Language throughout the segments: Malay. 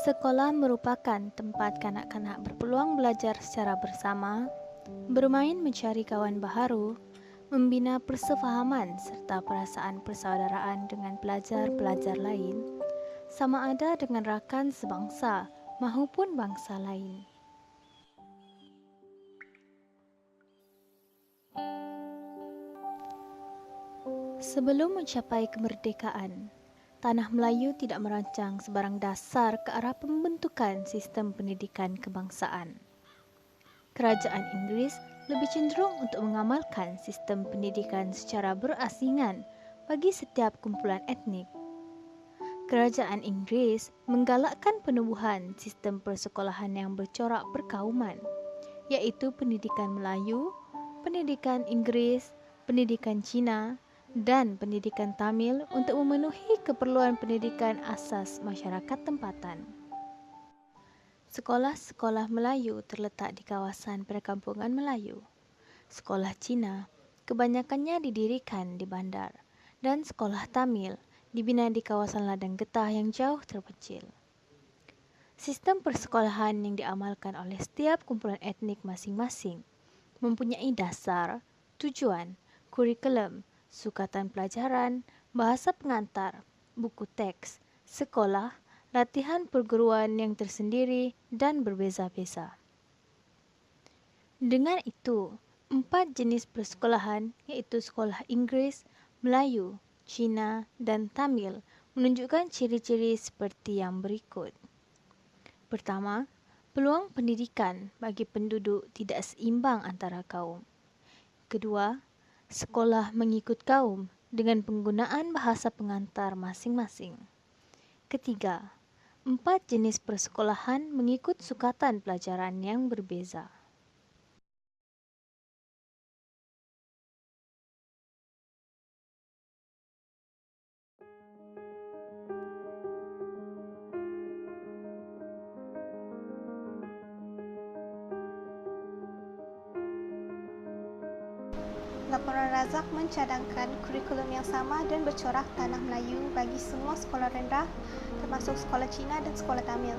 Sekolah merupakan tempat kanak-kanak berpeluang belajar secara bersama, bermain mencari kawan baharu, membina persefahaman serta perasaan persaudaraan dengan pelajar-pelajar lain, sama ada dengan rakan sebangsa maupun bangsa lain. Sebelum mencapai kemerdekaan, Tanah Melayu tidak merancang sebarang dasar ke arah pembentukan sistem pendidikan kebangsaan. Kerajaan Inggeris lebih cenderung untuk mengamalkan sistem pendidikan secara berasingan bagi setiap kumpulan etnik. Kerajaan Inggeris menggalakkan penubuhan sistem persekolahan yang bercorak perkauman, iaitu pendidikan Melayu, pendidikan Inggeris, pendidikan Cina, dan pendidikan Tamil untuk memenuhi keperluan pendidikan asas masyarakat tempatan. Sekolah-sekolah Melayu terletak di kawasan perkampungan Melayu. Sekolah Cina kebanyakannya didirikan di bandar dan sekolah Tamil dibina di kawasan ladang getah yang jauh terpencil. Sistem persekolahan yang diamalkan oleh setiap kumpulan etnik masing-masing mempunyai dasar, tujuan, kurikulum sukatan pelajaran, bahasa pengantar, buku teks, sekolah, latihan perguruan yang tersendiri dan berbeza-beza. Dengan itu, empat jenis persekolahan iaitu sekolah Inggeris, Melayu, Cina dan Tamil menunjukkan ciri-ciri seperti yang berikut. Pertama, peluang pendidikan bagi penduduk tidak seimbang antara kaum. Kedua, sekolah mengikut kaum dengan penggunaan bahasa pengantar masing-masing. Ketiga, empat jenis persekolahan mengikut sukatan pelajaran yang berbeza. Laporan Razak mencadangkan kurikulum yang sama dan bercorak tanah Melayu bagi semua sekolah rendah termasuk sekolah Cina dan sekolah Tamil.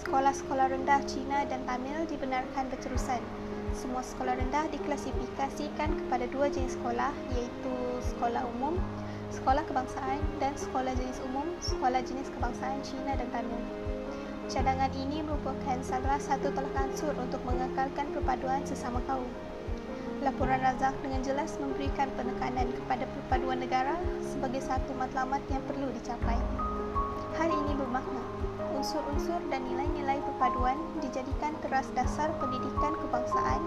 Sekolah-sekolah rendah Cina dan Tamil dibenarkan berterusan. Semua sekolah rendah diklasifikasikan kepada dua jenis sekolah iaitu sekolah umum, sekolah kebangsaan dan sekolah jenis umum, sekolah jenis kebangsaan Cina dan Tamil. Cadangan ini merupakan salah satu tolak ansur untuk mengekalkan perpaduan sesama kaum. Laporan Razak dengan jelas memberikan penekanan kepada perpaduan negara sebagai satu matlamat yang perlu dicapai. Hal ini bermakna unsur-unsur dan nilai-nilai perpaduan dijadikan teras dasar pendidikan kebangsaan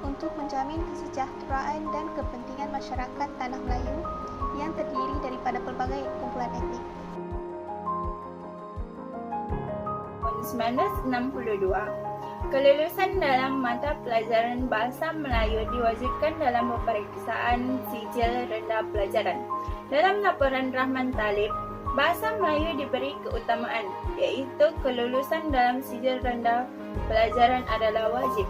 untuk menjamin kesejahteraan dan kepentingan masyarakat tanah Melayu yang terdiri daripada pelbagai kumpulan etnik. 1962 Kelulusan dalam mata pelajaran Bahasa Melayu diwajibkan dalam peperiksaan sijil rendah pelajaran. Dalam laporan Rahman Talib, Bahasa Melayu diberi keutamaan iaitu kelulusan dalam sijil rendah pelajaran adalah wajib.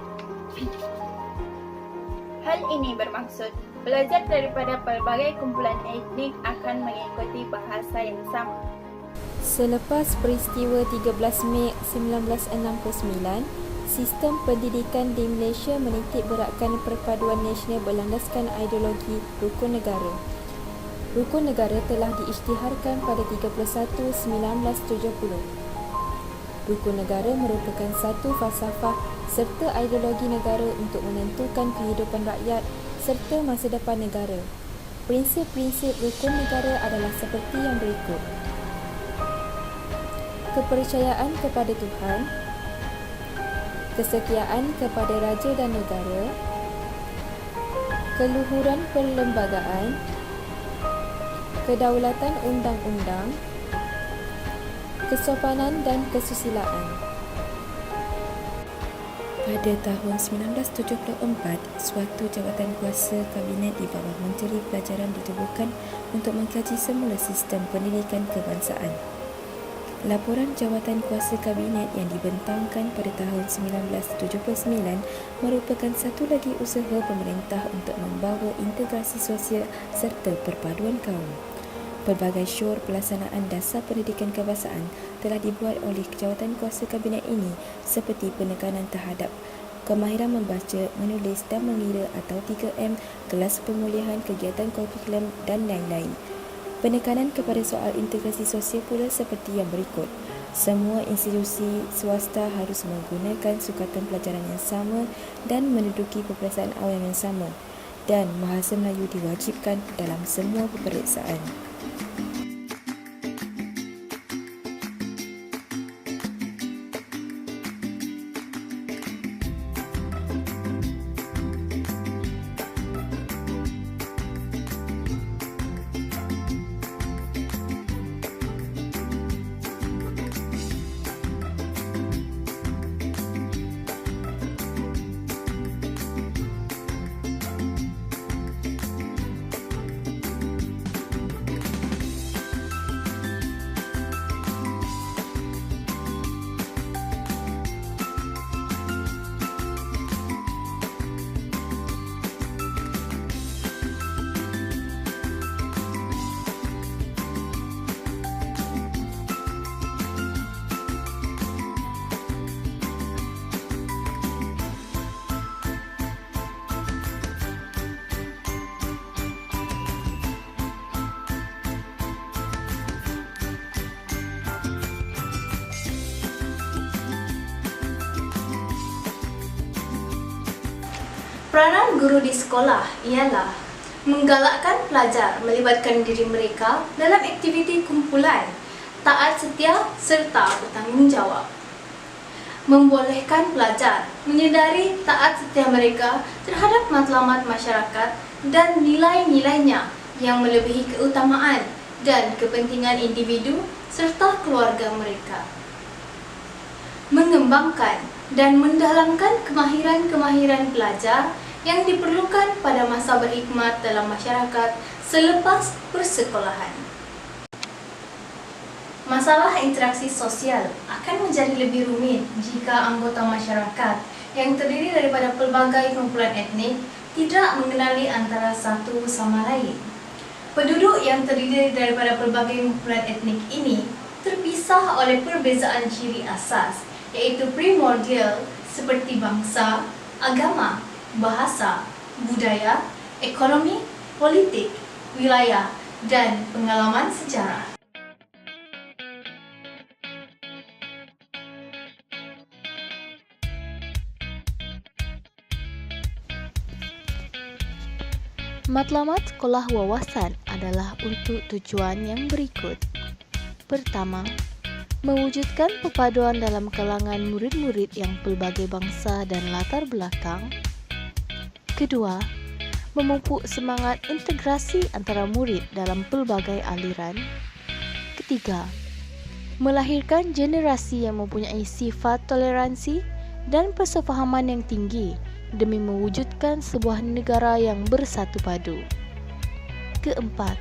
Hal ini bermaksud belajar daripada pelbagai kumpulan etnik akan mengikuti bahasa yang sama. Selepas peristiwa 13 Mei 1969, sistem pendidikan di Malaysia menitik beratkan perpaduan nasional berlandaskan ideologi rukun negara. Rukun negara telah diisytiharkan pada 31 1970. Rukun negara merupakan satu falsafah serta ideologi negara untuk menentukan kehidupan rakyat serta masa depan negara. Prinsip-prinsip rukun negara adalah seperti yang berikut. Kepercayaan kepada Tuhan, kesetiaan kepada raja dan negara, keluhuran perlembagaan, kedaulatan undang-undang, kesopanan dan kesusilaan. Pada tahun 1974, suatu jawatan kuasa kabinet di bawah Menteri Pelajaran ditubuhkan untuk mengkaji semula sistem pendidikan kebangsaan. Laporan Jawatan Kuasa Kabinet yang dibentangkan pada tahun 1979 merupakan satu lagi usaha pemerintah untuk membawa integrasi sosial serta perpaduan kaum. Pelbagai syur pelaksanaan dasar pendidikan kebangsaan telah dibuat oleh kejawatan kuasa kabinet ini seperti penekanan terhadap kemahiran membaca, menulis dan mengira atau 3M, kelas pemulihan kegiatan kurikulum dan lain-lain. Penekanan kepada soal integrasi sosial pula seperti yang berikut. Semua institusi swasta harus menggunakan sukatan pelajaran yang sama dan menduduki peperiksaan awam yang sama dan bahasa Melayu diwajibkan dalam semua peperiksaan. Peranan guru di sekolah ialah menggalakkan pelajar melibatkan diri mereka dalam aktiviti kumpulan, taat setia serta bertanggungjawab. Membolehkan pelajar menyedari taat setia mereka terhadap matlamat masyarakat dan nilai-nilainya yang melebihi keutamaan dan kepentingan individu serta keluarga mereka. Mengembangkan dan mendalamkan kemahiran-kemahiran pelajar yang diperlukan pada masa berkhidmat dalam masyarakat selepas persekolahan. Masalah interaksi sosial akan menjadi lebih rumit jika anggota masyarakat yang terdiri daripada pelbagai kumpulan etnik tidak mengenali antara satu sama lain. Penduduk yang terdiri daripada pelbagai kumpulan etnik ini terpisah oleh perbezaan ciri asas iaitu primordial seperti bangsa, agama, bahasa, budaya, ekonomi, politik, wilayah, dan pengalaman sejarah. Matlamat sekolah wawasan adalah untuk tujuan yang berikut. Pertama, mewujudkan perpaduan dalam kalangan murid-murid yang pelbagai bangsa dan latar belakang. Kedua, memupuk semangat integrasi antara murid dalam pelbagai aliran. Ketiga, melahirkan generasi yang mempunyai sifat toleransi dan persefahaman yang tinggi demi mewujudkan sebuah negara yang bersatu padu. Keempat,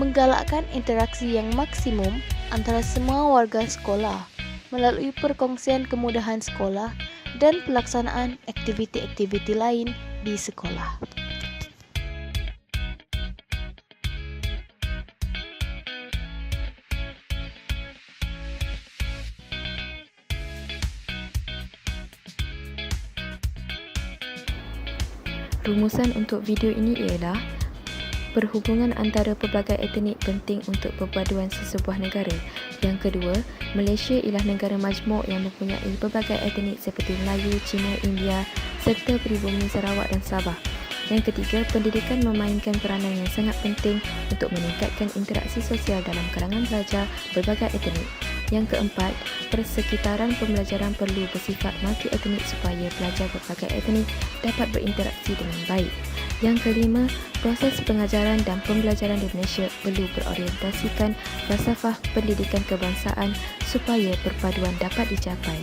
menggalakkan interaksi yang maksimum antara semua warga sekolah melalui perkongsian kemudahan sekolah dan pelaksanaan aktiviti-aktiviti lain di sekolah. Rumusan untuk video ini ialah Perhubungan antara pelbagai etnik penting untuk perpaduan sesebuah negara. Yang kedua, Malaysia ialah negara majmuk yang mempunyai pelbagai etnik seperti Melayu, Cina, India serta peribumi Sarawak dan Sabah. Yang ketiga, pendidikan memainkan peranan yang sangat penting untuk meningkatkan interaksi sosial dalam kalangan pelajar berbagai etnik. Yang keempat, persekitaran pembelajaran perlu bersifat multi-etnik supaya pelajar berbagai etnik dapat berinteraksi dengan baik. Yang kelima, proses pengajaran dan pembelajaran di Malaysia perlu berorientasikan falsafah pendidikan kebangsaan supaya perpaduan dapat dicapai.